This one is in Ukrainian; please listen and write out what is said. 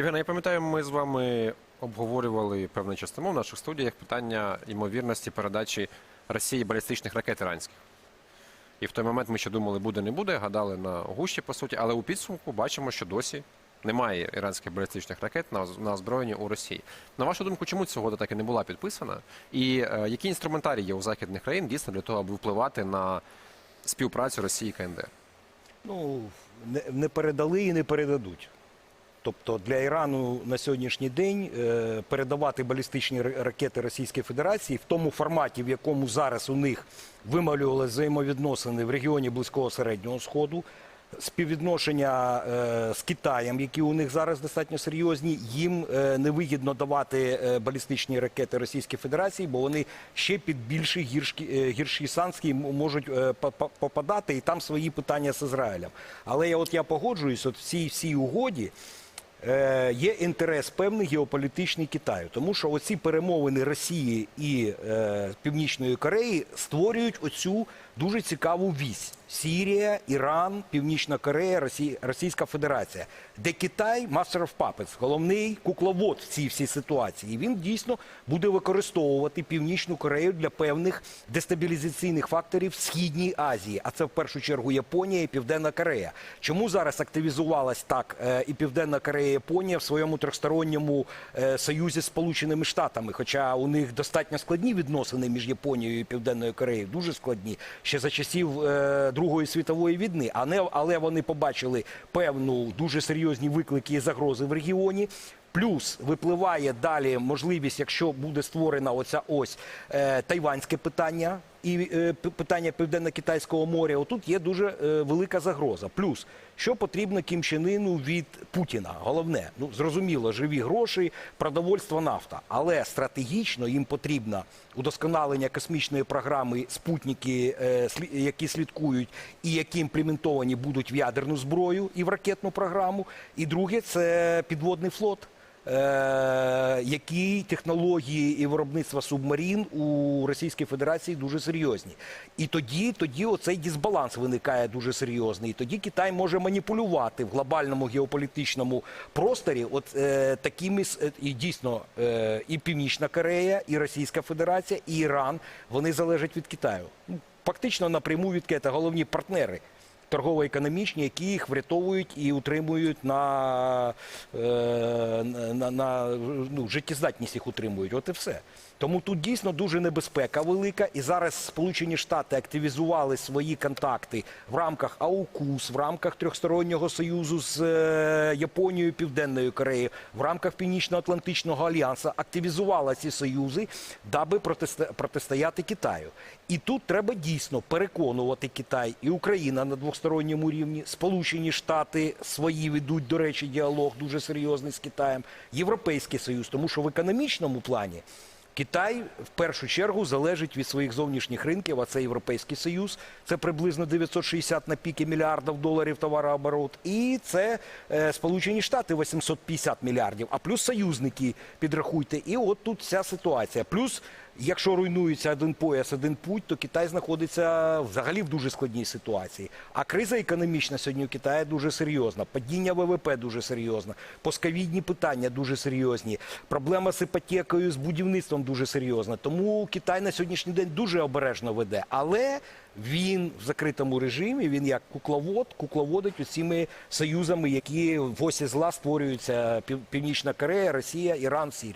Євгена, я пам'ятаю, ми з вами обговорювали певний час тому в наших студіях питання ймовірності передачі Росії балістичних ракет іранських. І в той момент ми ще думали, буде, не буде, гадали на гущі, по суті, але у підсумку бачимо, що досі немає іранських балістичних ракет на, на озброєнні у Росії. На вашу думку, чому угода так і не була підписана? І е, які інструментарії є у західних країн дійсно для того, аби впливати на співпрацю Росії і КНДР? Ну, не, не передали і не передадуть. Тобто для Ірану на сьогоднішній день е, передавати балістичні ракети Російської Федерації в тому форматі, в якому зараз у них вималювалися взаємовідносини в регіоні Близького Середнього Сходу, співвідношення е, з Китаєм, які у них зараз достатньо серйозні, їм е, невигідно давати балістичні ракети Російської Федерації, бо вони ще під більші гірші, гірші санкції можуть по- по- попадати, і там свої питання з Ізраїлем. Але я от я погоджуюсь, от в цій всій угоді. Е, є інтерес певний геополітичний Китаю, тому що оці перемовини Росії і е, Північної Кореї створюють оцю дуже цікаву вісь: Сірія, Іран, Північна Корея, Росія, Російська Федерація, де Китай Master of Puppets, головний кукловод в цій всій ситуації. Він дійсно буде використовувати Північну Корею для певних дестабілізаційних факторів в Східній Азії, а це в першу чергу Японія і Південна Корея. Чому зараз активізувалась так е, і Південна Корея, і Японія в своєму трьохсторонньому е, союзі з Сполученими Штатами? Хоча у них достатньо складні відносини між Японією і Південною Кореєю, дуже складні ще за часів е, Другої світової війни. А не але вони побачили певну дуже серйозні виклики і загрози в регіоні. Плюс випливає далі можливість, якщо буде створена оця ось е, тайванське питання і е, питання Південно-Китайського моря. Отут є дуже е, велика загроза. Плюс, що потрібно Кім Чен Іну від Путіна? Головне, ну зрозуміло, живі гроші, продовольство, нафта. Але стратегічно їм потрібно удосконалення космічної програми спутники, е, які слідкують і які імплементовані будуть в ядерну зброю і в ракетну програму. І друге це підводний флот. Які технології і виробництва субмарін у Російській Федерації дуже серйозні. І тоді, тоді оцей дисбаланс виникає дуже серйозний. І тоді Китай може маніпулювати в глобальному геополітичному просторі, от е, такими е, і дійсно е, і Північна Корея, і Російська Федерація, і Іран вони залежать від Китаю. Ну, Фактично напряму від Китаю, головні партнери торгово-економічні, які їх врятовують і утримують на, е, на, на ну, життєздатність їх утримують. От і все. Тому тут дійсно дуже небезпека велика. І зараз Сполучені Штати активізували свої контакти в рамках АУКУС, в рамках трьохстороннього союзу з е, Японією, Південною Кореєю, в рамках Північно-Атлантичного альянсу активізувала ці союзи, даби протистояти Китаю. І тут треба дійсно переконувати Китай і Україна на двосторонньому рівні. Сполучені Штати свої ведуть, до речі, діалог дуже серйозний з Китаєм. Європейський Союз, тому що в економічному плані. Китай в першу чергу залежить від своїх зовнішніх ринків, а це Європейський Союз, це приблизно 960 на піки мільярдів доларів товарооборот, і це е, Сполучені Штати 850 мільярдів, а плюс союзники підрахуйте. І от тут вся ситуація. Плюс, якщо руйнується один пояс, один путь, то Китай знаходиться взагалі в дуже складній ситуації. А криза економічна сьогодні у Китаї дуже серйозна, падіння ВВП дуже серйозне, постковідні питання дуже серйозні, проблема з іпотекою, з будівництвом дуже серйозна. Тому Китай на сьогоднішній день дуже обережно веде. Але він в закритому режимі, він як кукловод, кукловодить усіми союзами, які в осі зла створюються Пів- Північна Корея, Росія, Іран, Сірія.